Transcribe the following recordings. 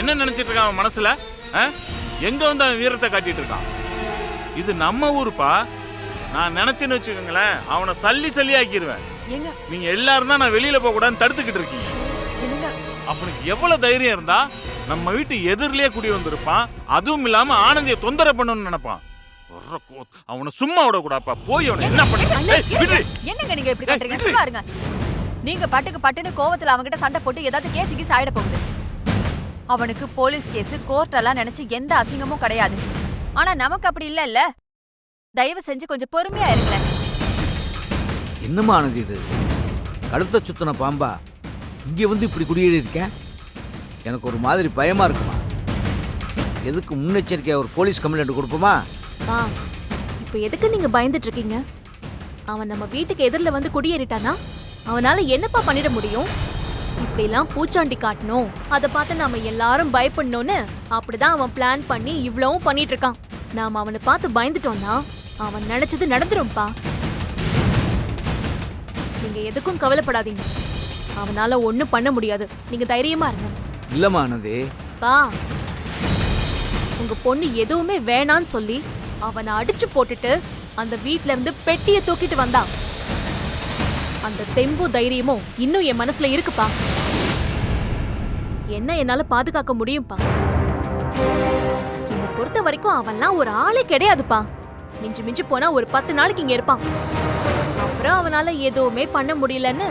என்ன நினைச்சிட்டு இருக்கான் அவன் மனசுல? எங்க வந்து அவன் வீரத்தை காட்டிட்டு இருக்கான்? இது நம்ம ஊருப்பா. நான் நினைச்சேன்னு வச்சுக்கோங்களேன் அவனை சல்லி சல்லி ஆக்கிடுவேன் நீங்க எல்லாரும் தான் நான் வெளியில போக கூடாதுன்னு தடுத்துக்கிட்டு இருக்கீங்க. அவனுக்கு எவ்வளவு தைரியம் இருந்தா நம்ம வீட்டு எதிரிலேயே குடி வந்திருப்பான். அதுவும் இல்லாம ஆனந்திய தொந்தரவு பண்ணணும்னு நினைப்பான். அவனை சும்மா விடக்கூடாப்பா போய் அவனை என்ன பண்ண விடு. என்னங்க நீங்க இப்படி விடு. இருங்க. நீங்க பட்டுக்கு பட்டுன்னு கோவத்துல அவன்கிட்ட சண்டை போட்டு ஏதாவது கேஸ் கீஸ் ஆயிட போகுது. அவனுக்கு போலீஸ் கேஸ் கோர்ட் எல்லாம் நினைச்சு எந்த அசிங்கமும் கிடையாது. ஆனா நமக்கு அப்படி இல்ல இல்ல தயவு செஞ்சு கொஞ்சம் பொறுமையா இருங்களேன். என்னம்மா ஆனது இது? கழுத்தை சுத்தின பாம்பா? இங்கே வந்து இப்படி குடியேறி இருக்கேன் எனக்கு ஒரு மாதிரி பயமா இருக்குமா? எதுக்கு முன்னெச்சரிக்கையாக ஒரு போலீஸ் கம்ப்ளைண்ட் கொடுப்போமா? பா இப்போ எதுக்கு நீங்க பயந்துட்டு இருக்கீங்க? அவன் நம்ம வீட்டுக்கு எதிரில் வந்து குடியேறிட்டானா? அவனால என்னப்பா பண்ணிட முடியும்? இப்படிலாம் பூச்சாண்டி காட்டணும். அதை பார்த்து நாம எல்லாரும் பயப்படணும்னு அப்படிதான் அவன் பிளான் பண்ணி இவ்வளவும் பண்ணிட்டு இருக்கான். நாம அவனை பார்த்து பயந்துட்டோம்னா அவன் நினைச்சது நடந்துரும்பா நீங்க எதுக்கும் கவலைப்படாதீங்க. அவனால ஒண்ணும் பண்ண முடியாது. நீங்க தைரியமா இருங்க. இல்லைம்மா ஆனந்தி. பா. உங்க பொண்ணு எதுவுமே வேணான்னு சொல்லி அவனை அடிச்சு போட்டுட்டு அந்த வீட்ல இருந்து பெட்டிய தூக்கிட்டு வந்தா. அந்த தெம்பு தைரியமும் இன்னும் என் மனசுல இருக்குப்பா. என்ன என்னால பாதுகாக்க முடியும்பா? என்னை பொறுத்த வரைக்கும் அவன்லாம் ஒரு ஆளே கிடையாதுப்பா. மிஞ்சு மிஞ்சு போனா ஒரு பத்து நாளைக்கு இங்க இருப்பான். அப்புறம் அவனால எதுவுமே பண்ண முடியலன்னு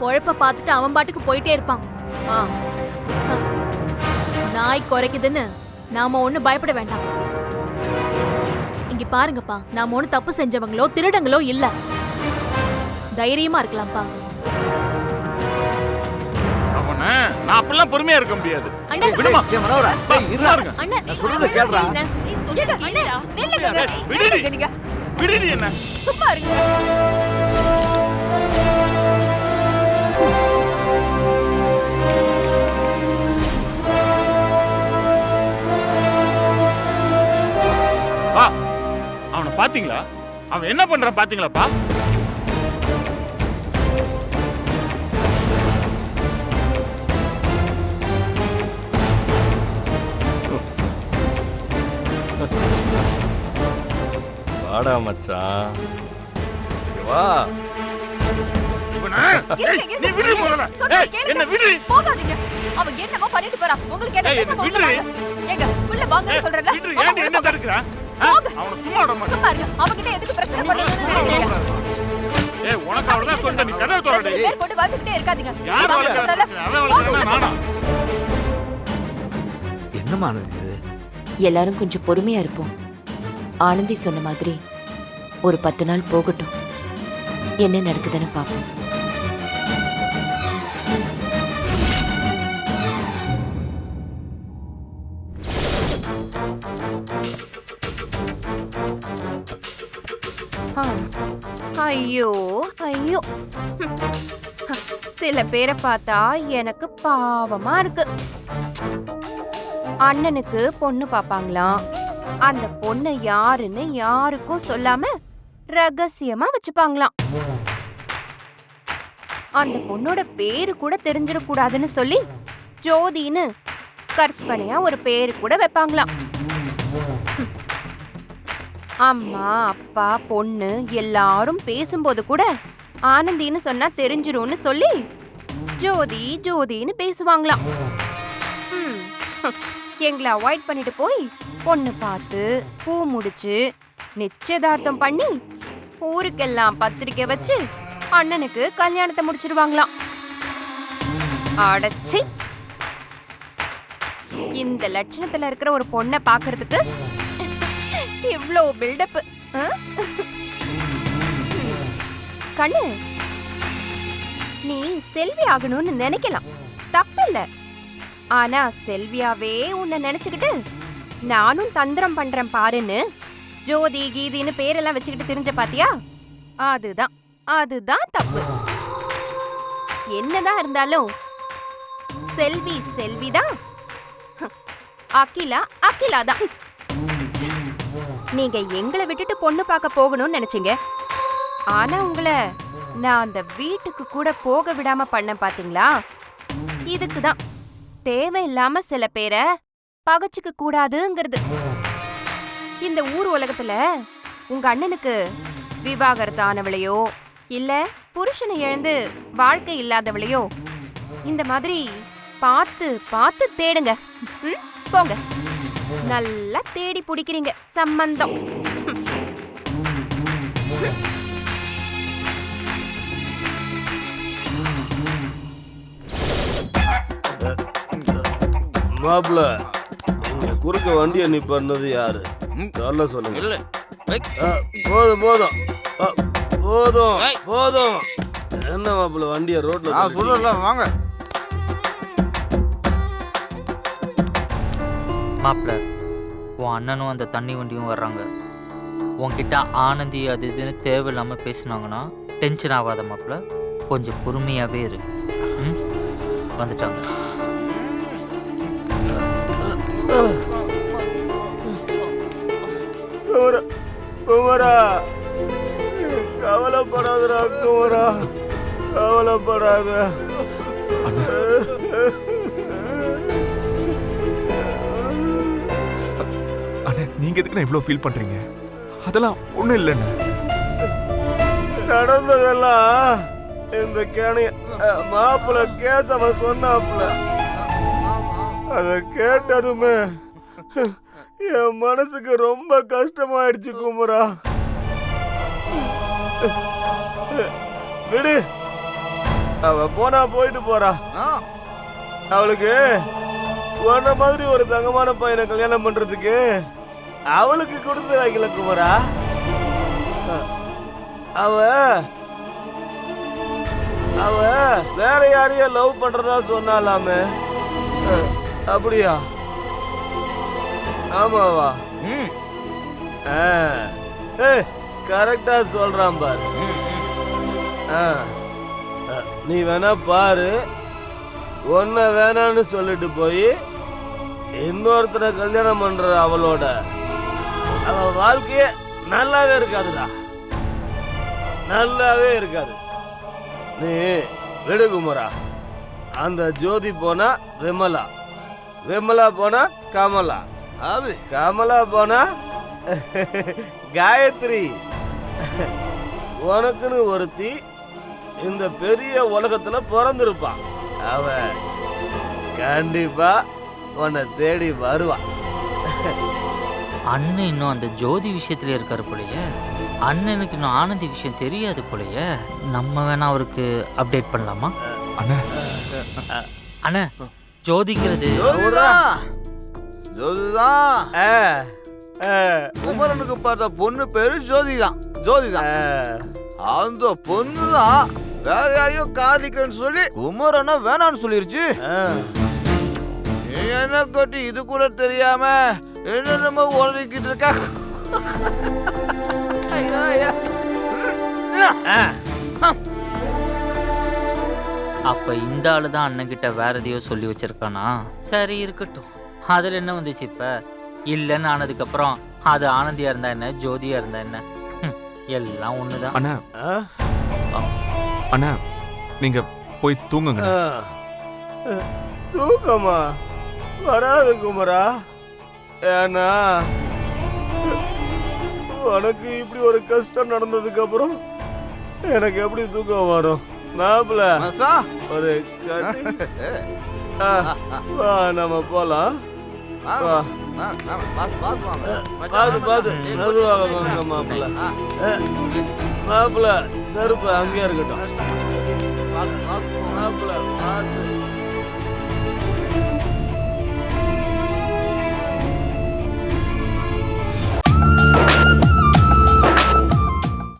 பொழப்ப பார்த்துட்டு அவன் பாட்டுக்கு போயிட்டே இருப்பான். ஆ. நாய் குறைக்குதுன்னு நாம ஒண்ணு பயப்பட வேண்டாம். இங்க பாருங்கப்பா நாம ஒண்ணு தப்பு செஞ்சவங்களோ திருடங்களோ இல்லை. தைரியமா இருக்கலாம்ப்பா. அவனை நான் அப்படிலாம் பொறுமையா இருக்க முடியாது. அண்ணா, விடுமா. ஏய், மனோகரா, ஏய், இருடா. இருங்க. அண்ணன் நான் சொல்றதை கேளுடா. அண்ணே, விடுடி. நீங்க. விடுடி என்ன. சும்மா இருங்க. வா. அவனை பாத்தீங்களா? அவன் என்ன பண்றான் பாத்தீங்களாப்பா? வாடா மச்சான் வா. நீ விடு. முதல்ல. என்ன விடு? போகாதீங்க. என்னமோ பண்ணிட்டு போறான் உங்களுக்கு என்ன உள்ள விடுறி? வாங்க. சொல்றேன்ல. விடு, உள்ள என்ன. தடுக்கிற. அவனை சும்மா விட மாட்டேன். சும்மா இருங்க. அவகிட்ட எதுக்கு பிரச்சனை பண்ணணும்னு நினைக்கிறீங்க ஏய் உனக்கு அவ்வளவுதான் சொந்த நீ கதவை திறடி பிரச்சனை பேர் கொண்டு வந்துகிட்டே இருக்காதீங்க. யார் நானா? இது? எல்லாரும் கொஞ்சம் பொறுமையா இருப்போம். ஆனந்தி சொன்ன மாதிரி ஒரு பத்து நாள் போகட்டும். என்ன நடக்குதுன்னு பார்ப்போம். ஐயோ ஐயோ. சில பேரை பார்த்தா எனக்கு பாவமா இருக்கு. அண்ணனுக்கு பொண்ணு பாப்பாங்களாம் அந்த பொண்ணை யாருன்னு யாருக்கும் சொல்லாம ரகசியமா வச்சுப்பாங்களாம். அந்த பொண்ணோட பேரு கூட தெரிஞ்சிடக்கூடாதுன்னு சொல்லி ஜோதின்னு கற்பனையா ஒரு பேரு கூட வைப்பாங்களாம். அம்மா அப்பா பொண்ணு எல்லாரும் பேசும்போது கூட ஆனந்தின்னு சொன்னா தெரிஞ்சிரும்னு சொல்லி ஜோதி ஜோதின்னு பேசுவாங்களாம். எங்களை அவாய்ட் பண்ணிட்டு போய் பொண்ணு பார்த்து பூ முடிச்சு நிச்சயதார்த்தம் பண்ணி ஊருக்கெல்லாம் பத்திரிக்கை வச்சு அண்ணனுக்கு கல்யாணத்தை முடிச்சிடுவாங்களாம் அடைச்சி. இந்த லட்சணத்துல இருக்கிற ஒரு பொண்ணை பாக்குறதுக்கு இவ்ளோ பில்டப் கண்ணு நீ செல்வி ஆகணும்னு நினைக்கலாம். தப்பில்ல. ஆனா செல்வியாவே உன்னை நினைச்சுக்கிட்டு நானும் தந்திரம் பண்றேன் பாருன்னு. ஜோதி கீதின்னு பேரெல்லாம் வச்சுக்கிட்டு தெரிஞ்ச பாத்தியா? அதுதான். அதுதான் தப்பு. என்னதான் இருந்தாலும் செல்வி செல்விதான். அகிலா அகிலா தான் நீங்க எங்களை விட்டுட்டு பொண்ணு பார்க்க போகணும்னு நினைச்சீங்க. ஆனா உங்களை நான் அந்த வீட்டுக்கு கூட போக விடாம பண்ண பாத்தீங்களா? இதுக்கு தான் தேவையில்லாம சில பேரை பகச்சுக்க கூடாதுங்கிறது. இந்த ஊர் உலகத்துல உங்க அண்ணனுக்கு விவாகரத்து ஆனவளையோ இல்ல புருஷனை இழந்து வாழ்க்கை இல்லாதவளையோ இந்த மாதிரி பார்த்து பார்த்து தேடுங்க. ம், போங்க. நல்லா தேடி பிடிக்கிறீங்க சம்பந்தம். மாப்பிள குறுக்க வண்டியை நிப்பாட்டினது யாரு? சொல்ல சொல்லுங்க. இல்ல. போதும் போதும். போதும் போதும். என்ன மாப்பிள வண்டியை ரோட்ல நான் சொல்றல வாங்க. மாப்பிள்ள உன் அண்ணனும் அந்த தண்ணி வண்டியும் வர்றாங்க. உன்கிட்ட ஆனந்தி அது இதுன்னு தேவையில்லாமல் பேசுனாங்கன்னா டென்ஷன் ஆகாத மாப்பிள்ள. கொஞ்சம் பொறுமையாகவே இரு. வந்துட்டாங்க. குமரா குமரா கவலைப்படாதடா குமரா கவலைப்படாத. அண்ணே நீங்க எதுக்கு இவ்வளவு ஃபீல் பண்றீங்க? அதெல்லாம் ஒண்ணும் இல்லைண்ணே. நடந்ததெல்லாம் இந்த கேணைய மாப்பிள கேஸ் அவன் சொன்னாப்புல. அத கேட்டதுமே என் மனசுக்கு ரொம்ப கஷ்டமாயிடுச்சு குமரா. விடு. அவ போனா போயிட்டு போறா. அவளுக்கு உன்ன மாதிரி ஒரு தங்கமான பையனை கல்யாணம் பண்றதுக்கு அவளுக்கு கொடுத்து வைக்கல குமரா. அவ அவ வேற யாரையோ லவ் பண்றதா சொன்னாலாமே. அப்படியா? ஆமாவா? ம். கரெக்டா சொல்றான் பாரு. நீ வேணா பாரு. ஒன்ன வேணான்னு சொல்லிட்டு போய் இன்னொருத்தனை கல்யாணம் பண்ற அவளோட. அவ வாழ்க்கையே நல்லாவே இருக்காதுடா. நல்லாவே இருக்காது. நீ விடு குமரா. அந்த ஜோதி போனா விமலா. விமலா போனா கமலா. அது கமலா போனா காயத்ரி. உனக்குன்னு ஒருத்தி இந்த பெரிய உலகத்துல பிறந்திருப்பான் அவ கண்டிப்பா உன்னை தேடி வருவா. அண்ணன் இன்னும் அந்த ஜோதி விஷயத்துல இருக்காரு போலயே. அண்ணனுக்கு இன்னும் ஆனந்தி விஷயம் தெரியாது போலயே. நம்ம வேணா அவருக்கு அப்டேட் பண்ணலாமா? அண்ணே. அண்ணா ஜோதிங்கிறது குமரனுக்கு பார்த்த பொண்ணு பேரு ஜோதிதான் ஜோதிதான் ஆ. அந்த பொண்ணு தான் வேற யாரையும் காதலிக்கிறேன்னு சொல்லி குமரனை வேணான்னு சொல்லிருச்சு. என்ன கொட்டி இது கூட தெரியாம என்னென்னமோ உளறிக்கிட்டு இருக்கா? ஐயோ, ஐயோ. ஆ. அப்ப இந்த ஆளு தான் அண்ணன் கிட்ட வேற எதையோ சொல்லி வச்சிருக்கானா? சரி இருக்கட்டும். அதுல என்ன வந்துச்சு இப்ப? இல்லைன்னு ஆனதுக்கு அப்புறம் அது ஆனந்தியா இருந்தா என்ன? ஜோதியா இருந்தா என்ன? எல்லாம் ஒண்ணுதான். அண்ணா. அண்ணா நீங்க போய் தூங்குங்க. தூக்கமா? வராது குமரா. ஏன்னா உனக்கு இப்படி ஒரு கஷ்டம் நடந்ததுக்கு அப்புறம் எனக்கு எப்படி தூக்கம் வரும்? மாப்பிள மனசா ஒரு வா நம்ம போலாம். வா. பாத்து. பாத்து. மெதுவாக வாங்க மாப்பிள மாப்பிள செருப்பு அங்கேயே இருக்கட்டும். மாப்பிள பார்த்து